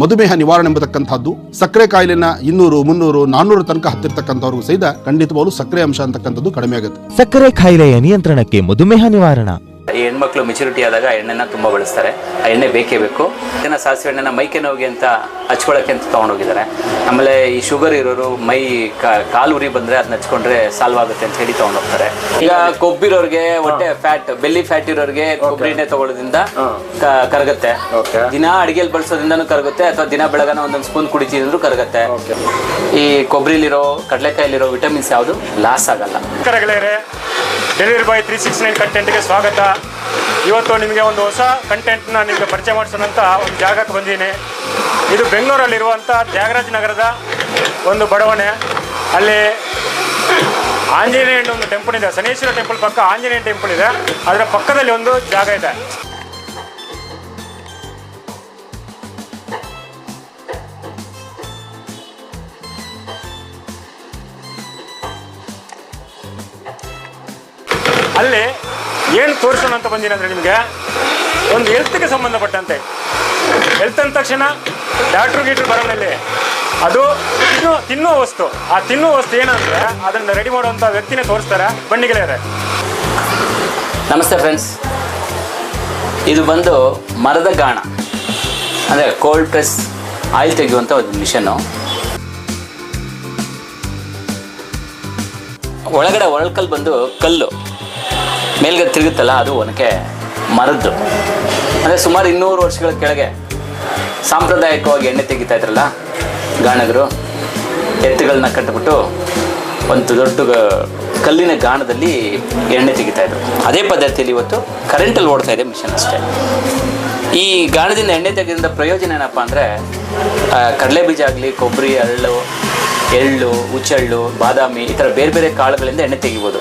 ಮಧುಮೇಹ ನಿವಾರಣೆ ಎಂಬತಕ್ಕಂಥದ್ದು, ಸಕ್ಕರೆ ಕಾಯಿಲೆನ ಇನ್ನೂರು, ಮುನ್ನೂರು ನಾನ್ನೂರು ತನಕ ಹತ್ತಿರ್ತಕ್ಕಂಥವ್ರಿಗೂ ಸಹಿತ ಖಂಡಿತವಾಗ್ಲೂ ಸಕ್ಕರೆ ಅಂಶ ಅಂತಕ್ಕಂಥದ್ದು ಕಡಿಮೆ ಆಗುತ್ತೆ. ಸಕ್ಕರೆ ಕಾಯಿಲೆಯ ನಿಯಂತ್ರಣಕ್ಕೆ ಮಧುಮೇಹ ನಿವಾರಣ. ಈ ಹೆಣ್ಮಕ್ಳು ಮೆಚುರಿಟಿ ಆದಾಗ ಆ ಎಣ್ಣೆನ ತುಂಬ ಬಳಸ್ತಾರೆ. ಆ ಎಣ್ಣೆ ಬೇಕೇ ಬೇಕು. ಇದನ್ನ ಸಾಸಿವೆ ಎಣ್ಣೆನ ಮೈಕೆ ನೋವಿಗೆ ಅಂತ ಹಚ್ಕೊಳ್ಳೋಕೆ ಅಂತ ತೊಗೊಂಡೋಗಿದ್ದಾರೆ. ಆಮೇಲೆ ಈ ಶುಗರ್ ಇರೋರು ಮೈ ಕಾಲು ಉರಿ ಬಂದರೆ ಅದನ್ನ ಹಚ್ಕೊಂಡ್ರೆ ಸಾಲ್ವ್ ಆಗುತ್ತೆ ಅಂತ ಹೇಳಿ ತೊಗೊಂಡೋಗ್ತಾರೆ. ಈಗ ಕೊಬ್ಬಿರೋರಿಗೆ ಹೊಟ್ಟೆ ಫ್ಯಾಟ್ ಬೆಲ್ಲಿ ಫ್ಯಾಟ್ ಇರೋರಿಗೆ ಕೊಬ್ಬರಿ ಎಣ್ಣೆ ತಗೊಳ್ಳೋದ್ರಿಂದ ಕರಗುತ್ತೆ. ದಿನ ಅಡಿಗೆಲಿ ಬಳಸೋದ್ರಿಂದನೂ ಕರಗುತ್ತೆ ಅಥವಾ ದಿನ ಬೆಳಗಾನ ಒಂದೊಂದು ಸ್ಪೂನ್ ಕುಡಿತಿದ್ರು ಕರಗುತ್ತೆ. ಈ ಕೊಬ್ಬರಿಲಿರೋ ಕಡಲೆಕಾಯಿಲಿರೋ ವಿಟಮಿನ್ಸ್ ಯಾವುದು? ಲಾಸ್ ಆಗಲ್ಲ. Delivery boy three six nine ಕಂಟೆಂಟ್ಗೆ ಸ್ವಾಗತ. ಇವತ್ತು ನಿಮಗೆ ಒಂದು ಹೊಸ ಕಂಟೆಂಟ್ನ ನಿಮಗೆ ಪರಿಚಯ ಮಾಡಿಸೋಣಂತ ಒಂದು ಜಾಗಕ್ಕೆ ಬಂದೀನಿ ಇದು ಬೆಂಗಳೂರಲ್ಲಿರುವಂಥ ತ್ಯಾಗರಾಜ ನಗರದ ಒಂದು ಬಡವಣೆ. ಅಲ್ಲಿ ಆಂಜನೇಯ ಒಂದು ಟೆಂಪಲ್ ಇದೆ. ಶನೇಶ್ವರ ಟೆಂಪಲ್ ಪಕ್ಕ ಆಂಜನೇಯ ಟೆಂಪಲ್ ಇದೆ. ಅದರ ಪಕ್ಕದಲ್ಲಿ ಒಂದು ಜಾಗ ಇದೆ. ಅಲ್ಲಿ ಏನು ತೋರಿಸೋಣ ಅಂತ ಬಂದೀನಿ ಅಂದರೆ ನಿಮಗೆ? ಒಂದು ಹೆಲ್ತ್ಗೆ ಸಂಬಂಧಪಟ್ಟಂತೆ. ಹೆಲ್ತ್ ಅಂದ ತಕ್ಷಣ ಡಾಕ್ಟ್ರು ಗೀಟ್ರು ಬರೋಣಲ್ಲಿ ಅದು ತಿನ್ನೋ ತಿನ್ನೋ ವಸ್ತು. ಆ ತಿನ್ನೋ ವಸ್ತು ಏನಂದ್ರೆ ಅದನ್ನು ರೆಡಿ ಮಾಡುವಂಥ ವ್ಯಕ್ತಿನೇ ತೋರಿಸ್ತಾರೆ ಬನ್ನಿ ಗೆಳೆಯರೆ. ನಮಸ್ತೆ ಫ್ರೆಂಡ್ಸ್ ಇದು ಬಂದು ಮರದ ಗಾಣ. ಅಂದರೆ ಕೋಲ್ಡ್ ಪ್ರೆಸ್ ಆಯಿಲ್ ತೆಗೆಯುವಂಥ ಒಂದು ಮಿಷನ್ನು ಒಳಗಡೆ ಒಳಕಲ್ ಬಂದು ಕಲ್ಲು. ಮೇಲ್ಗಡೆ ತಿರುಗುತ್ತಲ್ಲ, ಅದು ಒನಕೆ ಮರದ್ದು. ಅಂದರೆ ಸುಮಾರು ಇನ್ನೂರು ವರ್ಷಗಳ ಕೆಳಗೆ ಸಾಂಪ್ರದಾಯಿಕವಾಗಿ ಎಣ್ಣೆ ತೆಗಿತಾ ಇದ್ರಲ್ಲ ಗಾಣಗರು, ಎತ್ತುಗಳನ್ನ ಕಟ್ಟಿಬಿಟ್ಟು ಒಂದು ದೊಡ್ಡ ಕಲ್ಲಿನ ಗಾಣದಲ್ಲಿ ಎಣ್ಣೆ ತೆಗಿತಾ ಇದ್ರು. ಅದೇ ಪದ್ಧತಿಯಲ್ಲಿ ಇವತ್ತು ಕರೆಂಟಲ್ಲಿ ಓಡ್ತಾ ಇದೆ ಮಿಷನ್ ಅಷ್ಟೇ. ಈ ಗಾಣದಿಂದ ಎಣ್ಣೆ ತೆಗೆದಿಂದ ಪ್ರಯೋಜನ ಏನಪ್ಪ ಅಂದರೆ ಕಡಲೆ ಬೀಜ ಆಗಲಿ, ಕೊಬ್ಬರಿ ಹಳ್ಳು ಎಳ್ಳು, ಹುಚ್ಚೆಳ್ಳು, ಬಾದಾಮಿ ಈ ಥರ ಬೇರೆ ಬೇರೆ ಕಾಳುಗಳಿಂದ ಎಣ್ಣೆ ತೆಗಿಬೋದು.